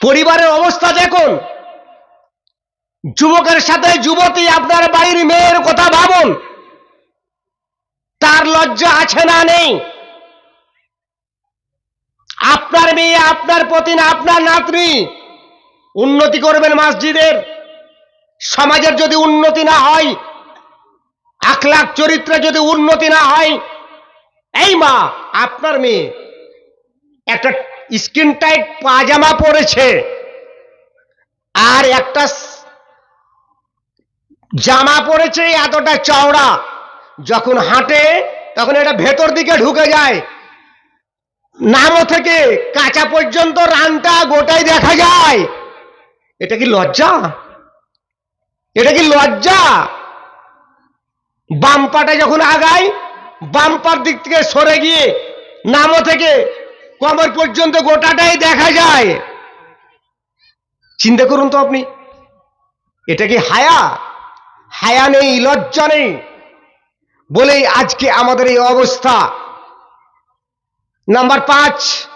পরিবারের অবস্থা দেখুন। যুবকের সাথে যুবতী আপনার বাড়ির মেয়ের কথা ভাবুন। তার লজ্জা আছে না নেই? আপনার মেয়ে, আপনার প্রতি না, আপনার নাতনি, উন্নতি করবেন মসজিদের। সমাজের যদি উন্নতি না হয়, আখলাখ চরিত্রে যদি উন্নতি না হয়, এই মা, আপনার মেয়ে একটা স্কিন টাইট পাজামা পরেছে। আর একটা জামা পরেছে এতটা চওড়া। যখন হাঁটে, তখন এটা ভেতর দিকে ঢুকে যায়। নামও থেকে কাঁচা পর্যন্ত রানটা গোটাই দেখা যায়। এটা কি লজ্জা? এটা কি লজ্জা? বামপাটা যখন আগায় বামপার দিক থেকে সরে গিয়ে নামও থেকে কমর পর্যন্ত গোটাটাই দেখা যায়। চিন্তা করুন তো আপনি, এটা কি হায়া? হায়া নেই, লজ্জা নেই। বলেই আজকে আমাদের এই অবস্থা। নাম্বার পাঁচ